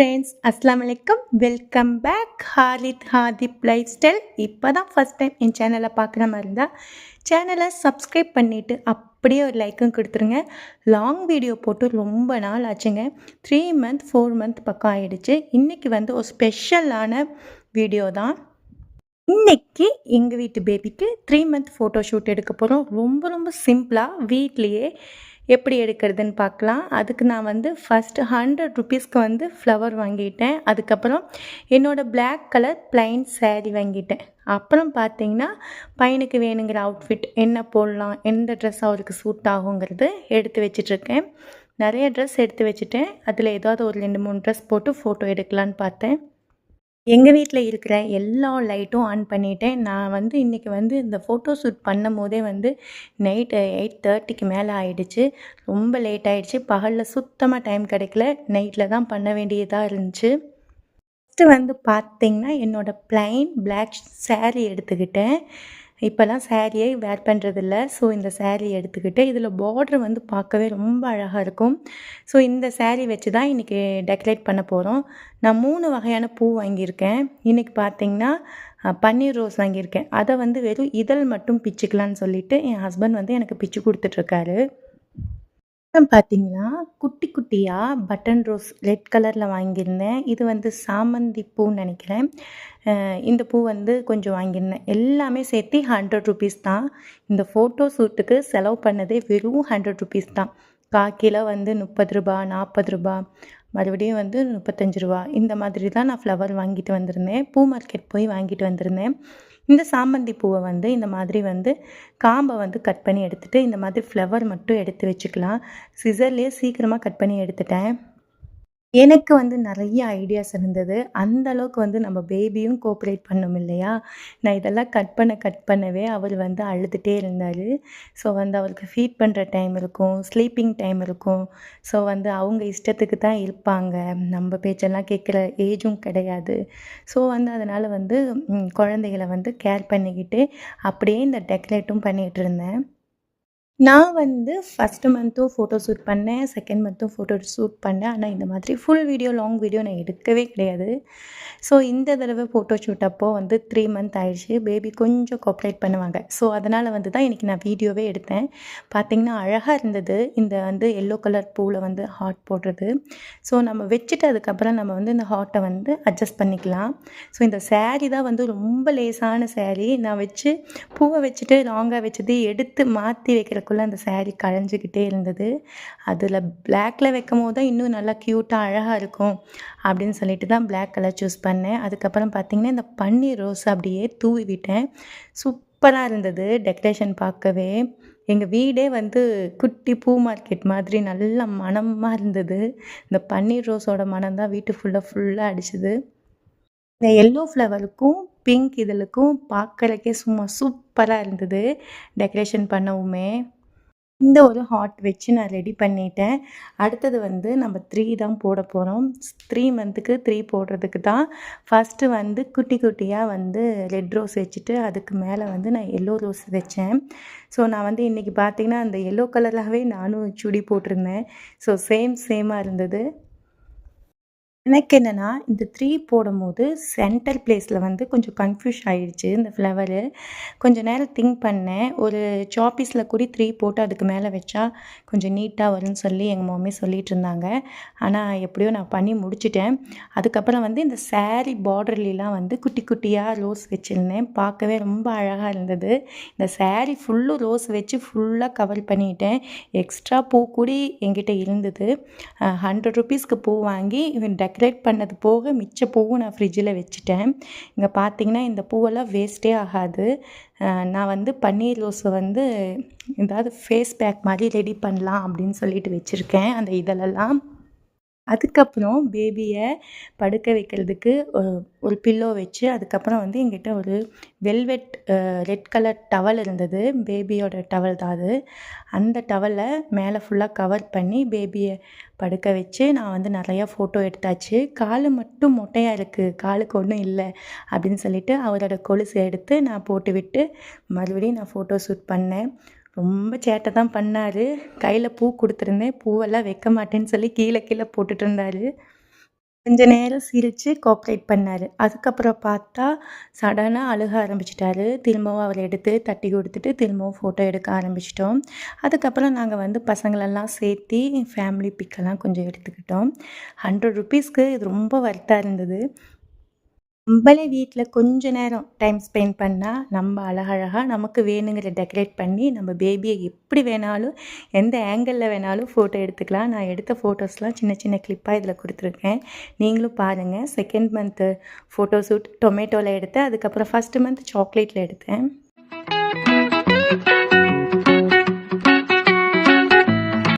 Friends அஸ்லாம் வலைக்கம் welcome back ஹாரித் ஹாதிப் லைஃப் ஸ்டைல் இப்போ தான் ஃபஸ்ட் டைம் என் சேனலை பார்க்குற மாதிரி இருந்தால் சேனலை சப்ஸ்கிரைப் பண்ணிவிட்டு அப்படியே ஒரு லைக்கும் கொடுத்துருங்க. லாங் வீடியோ போட்டு ரொம்ப நாள் ஆச்சுங்க. த்ரீ மந்த் ஃபோர் மந்த் பக்கம் ஆகிடுச்சு இன்றைக்கி வந்து ஒரு ஸ்பெஷலான வீடியோ தான். இன்றைக்கி எங்கள் வீட்டு பேபிக்கு த்ரீ மந்த் ஃபோட்டோ ஷூட் எடுக்க போகிறோம் ரொம்ப ரொம்ப சிம்பிளாக வீட்லேயே எப்படி எடுக்கிறதுன்னு பார்க்கலாம். அதுக்கு நான் வந்து ஃபஸ்ட்டு ஹண்ட்ரட் ருபீஸ்க்கு வந்து ஃப்ளவர் வாங்கிட்டேன். அதுக்கப்புறம் என்னோடய பிளாக் கலர் ப்ளைன் சேரீ வாங்கிட்டேன். அப்புறம் பார்த்தீங்கன்னா பையனுக்கு வேணுங்கிற அவுட்ஃபிட் என்ன போடலாம் எந்த ட்ரெஸ் அவருக்கு சூட் ஆகுங்கிறது எடுத்து வச்சிட்ருக்கேன். நிறைய ட்ரெஸ் எடுத்து வச்சுட்டேன். அதில் ஏதாவது ஒரு ரெண்டு மூணு ட்ரெஸ் போட்டு ஃபோட்டோ எடுக்கலான்னு பார்த்தேன். எங்கள் வீட்டில் இருக்கிற எல்லா லைட்டும் ஆன் பண்ணிட்டேன். நான் வந்து இன்றைக்கி வந்து இந்த ஃபோட்டோ ஷூட் பண்ணும் போதே வந்து நைட்டு எயிட் தேர்ட்டிக்கு மேலே ஆயிடுச்சு. ரொம்ப லேட் ஆகிடுச்சு பகலில் சுத்தமாக டைம் கிடைக்கல. நைட்டில் தான் பண்ண வேண்டியதாக இருந்துச்சு. ஃபஸ்ட்டு வந்து பார்த்திங்கன்னா என்னோடய ப்ளைன் பிளாக் சேரீ எடுத்துக்கிட்டேன். இப்போல்லாம் சேரீயே வேர் பண்ணுறதில்ல ஸோ இந்த சேரீ எடுத்துக்கிட்டு இதில் பார்டர் வந்து பார்க்கவே ரொம்ப அழகாக இருக்கும். ஸோ இந்த சேரீ வச்சு தான் இன்றைக்கி டெக்கரேட் பண்ண போகிறோம் நான் மூணு வகையான பூ வாங்கியிருக்கேன். இன்றைக்கி பார்த்தீங்கன்னா பன்னீர் ரோஸ் வாங்கியிருக்கேன். அதை வந்து வெறும் இதழ் மட்டும் பிச்சுக்கலான்னு சொல்லிட்டு என் ஹஸ்பண்ட் வந்து எனக்கு பிச்சு கொடுத்துட்ருக்காரு அப்புறம் பார்த்தீங்கன்னா குட்டி குட்டியாக பட்டன் ரோஸ் ரெட் கலரில் வாங்கியிருந்தேன். இது வந்து சாமந்தி பூன்னு நினைக்கிறேன். இந்த பூ வந்து கொஞ்சம் வாங்கியிருந்தேன். எல்லாமே சேர்த்து ஹண்ட்ரட் ருபீஸ் தான். இந்த ஃபோட்டோ ஷூட்டுக்கு செலவு பண்ணதே வெறும் ஹண்ட்ரட் ருபீஸ் தான். கால் கிலோ வந்து முப்பது ரூபா நாற்பது ரூபா மறுபடியும் வந்து முப்பத்தஞ்சு ரூபா. இந்த மாதிரி தான் நான் ஃப்ளவர் வாங்கிட்டு வந்திருந்தேன். பூ மார்க்கெட் போய் வாங்கிட்டு வந்திருந்தேன். இந்த சாமந்தி பூவை வந்து இந்த மாதிரி வந்து காம்பை வந்து கட் பண்ணி எடுத்துகிட்டு இந்த மாதிரி ஃப்ளவர் மட்டும் எடுத்து வச்சுக்கலாம். சிசர்லேயே சீக்கிரமாக கட் பண்ணி எடுத்துட்டேன். எனக்கு வந்து நிறைய ஐடியாஸ் இருந்தது. அந்த அளவுக்கு வந்து நம்ம பேபியும் கோஆப்ரேட் பண்ணோம் இல்லையா? நான் இதெல்லாம் கட் பண்ண கட் பண்ணவே அவர் வந்து அழுதுகிட்டே இருந்தார். ஸோ வந்து அவருக்கு ஃபீட் பண்ணுற டைம் இருக்கும் ஸ்லீப்பிங் டைம் இருக்கும். ஸோ வந்து அவங்க இஷ்டத்துக்கு தான் இருப்பாங்க. நம்ம பேச்செல்லாம் கேட்குற ஏஜும் கிடையாது. ஸோ வந்து அதனால் வந்து குழந்தைகளை வந்து கேர் பண்ணிக்கிட்டு அப்படியே இந்த டெக்கரேட்டும் பண்ணிகிட்டு இருந்தேன். நான் வந்து ஃபஸ்ட்டு மந்த்தும் ஃபோட்டோ ஷூட் பண்ணேன் செகண்ட் மந்த்தும் ஃபோட்டோ ஷூட் பண்ணேன். ஆனால் இந்த மாதிரி ஃபுல் வீடியோ லாங் வீடியோ நான் எடுக்கவே கிடையாது. ஸோ இந்த தடவை ஃபோட்டோ ஷூட் அப்போது வந்து த்ரீ மந்த் ஆயிடுச்சு. பேபி கொஞ்சம் கோப்ரேட் பண்ணுவாங்க. ஸோ அதனால் வந்து தான் இன்றைக்கி நான் வீடியோவே எடுத்தேன். பார்த்திங்கன்னா அழகாக இருந்தது. இந்த வந்து எல்லோ கலர் பூவில் வந்து ஹார்ட் போடுறது. ஸோ நம்ம வச்சுட்டு அதுக்கப்புறம் நம்ம வந்து இந்த ஹார்ட்டை வந்து அட்ஜஸ்ட் பண்ணிக்கலாம். ஸோ இந்த சேரீ தான் வந்து ரொம்ப லேசான சேரீ நான் வச்சு பூவை வச்சுட்டு லாங்காக வச்சது எடுத்து மாற்றி வைக்கிற வைக்கிறக்குள்ளே அந்த சேரீ களைஞ்சிக்கிட்டே இருந்தது. அதில் பிளாக்ல வைக்கும் போது தான் இன்னும் நல்லா க்யூட்டாக அழகாக இருக்கும் அப்படின்னு சொல்லிட்டு தான் பிளாக் கலர் சூஸ் பண்ணேன். அதுக்கப்புறம் பார்த்திங்கன்னா இந்த பன்னீர் ரோஸ் அப்படியே தூவி விட்டேன். சூப்பராக இருந்தது டெக்கரேஷன் பார்க்கவே. எங்கள் வீடே வந்து குட்டி பூ மார்க்கெட் மாதிரி நல்ல மணமாக இருந்தது. இந்த பன்னீர் ரோஸோட மனம் தான் வீட்டு ஃபுல்லாக ஃபுல்லாக அடிச்சுது. இந்த எல்லோ ஃப்ளவருக்கும் பிங்க் இதழுக்கும் பார்க்குறக்கே சும்மா சூப்பராக இருந்தது டெக்கரேஷன் பண்ணவுமே. இந்த ஒரு ஹாட் வச்சு நான் ரெடி பண்ணிட்டேன். அடுத்தது வந்து நம்ம த்ரீ தான் போட போகிறோம் த்ரீ மந்த்துக்கு த்ரீ போடுறதுக்கு தான் ஃபஸ்ட்டு வந்து குட்டி குட்டியாக வந்து ரெட் ரோஸ் வச்சுட்டு அதுக்கு மேலே வந்து நான் எல்லோ ரோஸ் வச்சேன். ஸோ நான் வந்து இன்றைக்கி பார்த்தீங்கன்னா அந்த எல்லோ கலராகவே நானும் சுடி போட்டிருந்தேன். ஸோ சேம் சேமாக இருந்தது. எனக்கு என்னென்னா இந்த த்ரீ போடும்போது சென்டர் பிளேஸில் வந்து கொஞ்சம் கன்ஃபியூஸ் ஆகிடுச்சு இந்த ஃப்ளவரு கொஞ்சம் நேரம் திங்க் பண்ணேன். ஒரு சாப்பீஸில் கூடி த்ரீ போட்டு அதுக்கு மேலே வச்சா கொஞ்சம் நீட்டாக வரும்னு சொல்லி எங்கள் மம்மி சொல்லிகிட்டு இருந்தாங்க. ஆனால் எப்படியோ நான் பண்ணி முடிச்சிட்டேன். அதுக்கப்புறம் வந்து இந்த சேரீ பார்டர்லாம் வந்து குட்டி குட்டியாக ரோஸ் வச்சுருந்தேன். பார்க்கவே ரொம்ப அழகாக இருந்தது. இந்த சேரீ ஃபுல்லும் ரோஸ் வச்சு ஃபுல்லாக கவர் பண்ணிட்டேன். எக்ஸ்ட்ரா பூ கூடி என்கிட்ட இருந்தது. ஹண்ட்ரட் ருபீஸ்க்கு பூ வாங்கி டெக்கரேட் பண்ணது போக மிச்ச பூவும் நான் ஃப்ரிட்ஜில் வச்சுட்டேன். இங்கே பார்த்தீங்கன்னா இந்த பூவெல்லாம் வேஸ்ட்டே ஆகாது. நான் வந்து பன்னீர் ரோஸை வந்து ஏதாவது ஃபேஸ் பேக் மாதிரி ரெடி பண்ணலாம் அப்படின்னு சொல்லிட்டு வச்சுருக்கேன். அந்த இதழெல்லாம். அதுக்கப்புறம் பேபியை படுக்க வைக்கிறதுக்கு ஒரு- பில்லோ வச்சு அதுக்கப்புறம் வந்து எங்கிட்ட ஒரு வெல்வெட் ரெட் கலர் டவல் இருந்தது. பேபியோட டவல் தான் அது. அந்த டவலை மேலே ஃபுல்லாக கவர் பண்ணி பேபியை படுக்க வச்சு நான் வந்து நிறையா ஃபோட்டோ எடுத்தாச்சு. கால் மட்டும் மொட்டையாக இருக்குது காலுக்கு ஒன்றும் இல்லை அப்படின்னு சொல்லிட்டு அவரோட கொலுசு எடுத்து நான் போட்டு விட்டு மறுபடியும் நான் ஃபோட்டோ ஷூட் பண்ணேன். ரொம்ப சேட்டை தான் பண்ணார். கையில் பூ கொடுத்துருந்தேன். பூவெல்லாம் வைக்க மாட்டேன்னு சொல்லி கீழே கீழே போட்டுட்டு இருந்தார் கொஞ்ச நேரம் சிரித்து கோஆப்ரேட் பண்ணார். அதுக்கப்புறம் பார்த்தா சடனாக அழுக ஆரம்பிச்சிட்டாரு. திரும்பவும் அவர் எடுத்து தட்டி கொடுத்துட்டு திரும்பவும் ஃபோட்டோ எடுக்க ஆரம்பிச்சிட்டோம். அதுக்கப்புறம் நாங்கள் வந்து பசங்களெல்லாம் சேர்த்தி ஃபேமிலி பிக்கெல்லாம் கொஞ்சம் எடுத்துக்கிட்டோம். ஹண்ட்ரட் ருபீஸ்க்கு இது ரொம்ப வர்த்தாக இருந்தது. நம்மளே வீட்டில் கொஞ்ச நேரம் டைம் ஸ்பெண்ட் பண்ணால் நம்ம அழகழகாக நமக்கு வேணுங்கிற டெக்கரேட் பண்ணி நம்ம பேபியை எப்படி வேணாலும் எந்த ஆங்கிளில் வேணாலும் ஃபோட்டோ எடுத்துக்கலாம். நான் எடுத்த ஃபோட்டோஸ்லாம் சின்ன சின்ன கிளிப்பாக இதில் கொடுத்துருக்கேன். நீங்களும் பாருங்கள் செகண்ட் மந்த்து ஃபோட்டோ ஷூட் டொமேட்டோவில் எடுத்தேன். அதுக்கப்புறம் ஃபஸ்ட்டு மந்த் சாக்லேட்டில் எடுத்தேன்.